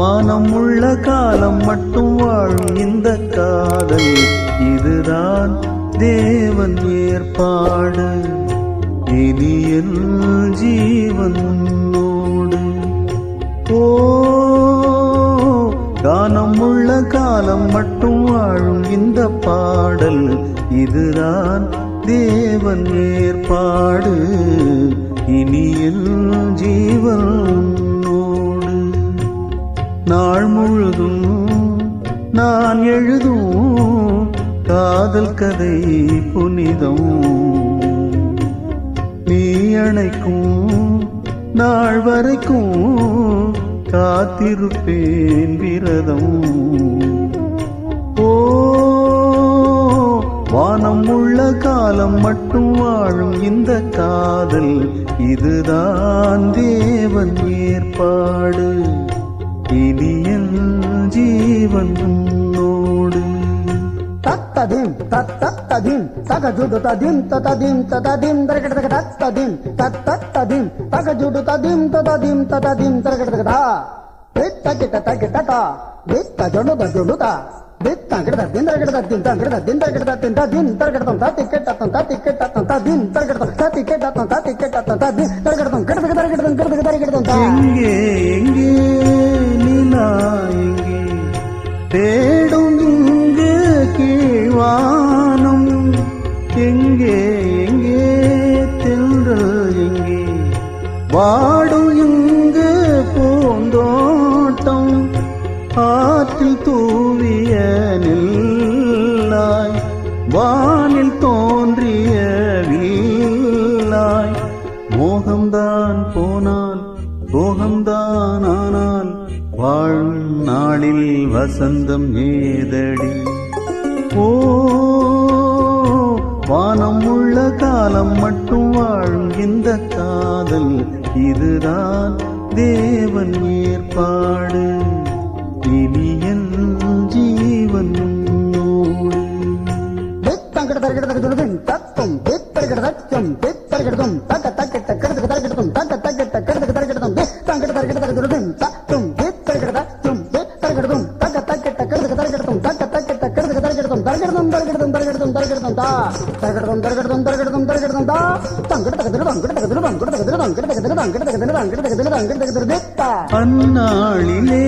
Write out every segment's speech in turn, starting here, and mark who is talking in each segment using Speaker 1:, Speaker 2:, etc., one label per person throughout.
Speaker 1: வானம் உள்ள காலம் மட்டும் வாழும் இந்த காதல். இதுதான் தேவன் ஏற்பாடு. இனி என் ஜீவன் உன்னோடு. ஓ கானம் உள்ள காலம் மட்டும் வாழும் இந்த பாடல். இதுதான் தேவன் ஏற்பாடு. இனியில் ஜீவன் நாள் முழுதும் நான் எழுதும் காதல் கதை புனிதம். நீ அணைக்கும் நாள் வரைக்கும் காத்திருப்பேன் விரதம். ஓ வானம் உள்ள காலம் மட்டும் வாழும் இந்த காதல். இதுதான் தேவன் ஏற்பாடு.
Speaker 2: ഇനിയൻ ജീവൻ दिन दिन दिन
Speaker 1: எங்கே தேடும் இங்கு கீழ்வானம். எங்கே எங்கே தென்றல் எங்கே? வாடும் இங்கு பூந்தோட்டம். ஆற்றில் தூவிய நில்லாய் வானில் தோன்றிய வில்லாய் மோகம்தான் போனால் மோகம்தான் ஆனால் வாழும் நாளில் வசந்தம் ஏதடி. ஓ வானம் உள்ள காலம் மட்டும் வாழும் இந்த காதல். இதுதான் தேவன் ஏற்பாடு. இனி என் ஜீவன் உன்னோடு.
Speaker 2: வித்தங்கட தரகட தரகடும் தத்தும் வித்தரகட தத்தும் வித்தரகடும் தக்க தக்க தக்கடக தரகடும் தக்க தக்க தக்கடக தரகடும் வித்தங்கட தரகட தரகடும் தத்தும் வித்தரகட தத்தும் வித்தரகடும் தக்க தக்க தக்கடக தரகடும் தக்க தக்க தக்கடக தரகடும் தரகடும் தரகடும் தரகடும் தரகடும் தா தரகடும் தரகடும் தரகடும் தரகடும் தா தங்கட தகதிரும் அங்கட தகதிரும் அங்கட தகதிரும் அங்கட தகதிரும் அங்கட தகதிரும் அங்கட தகதிரும் அங்கட தகதிரும் வித்தா
Speaker 1: அந்நாளிலே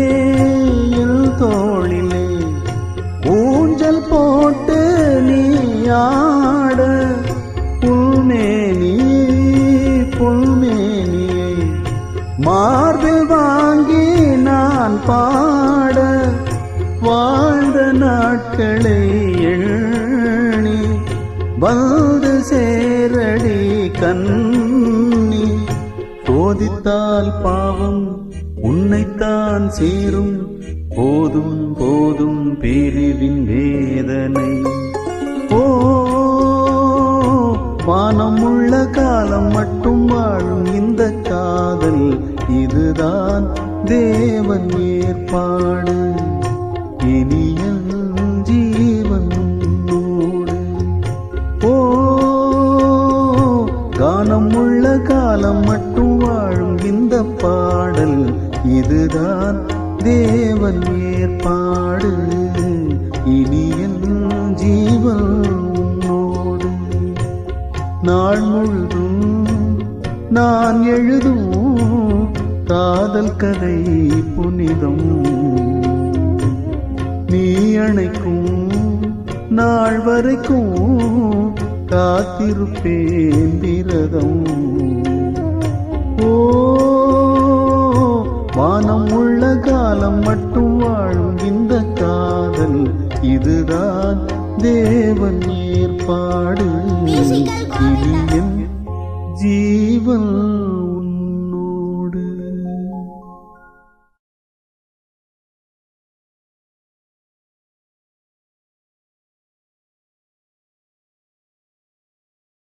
Speaker 1: என் தோளிலே செய்தால் பாவம் உன்னைத்தான் சேரும். போதும் போதும் பிரிவின் வேதனை. ஓ உள்ள காலம் மட்டும் வாழும் இந்த காதல். இதுதான் தேவன் ஏற்பாடு. இனிய பாடல் இதுதான். தேவன் ஏற்பாடு. இனியன் ஜீவன் உன்னோடு. நாள் முழுதும் நான் எழுதும் காதல் கதை புனிதம். நீ அணைக்கும் நாள் வரைக்கும் காத்திருப்பேன் விரதம். தேவன் ஏற்பாடு இது என் ஜீவன்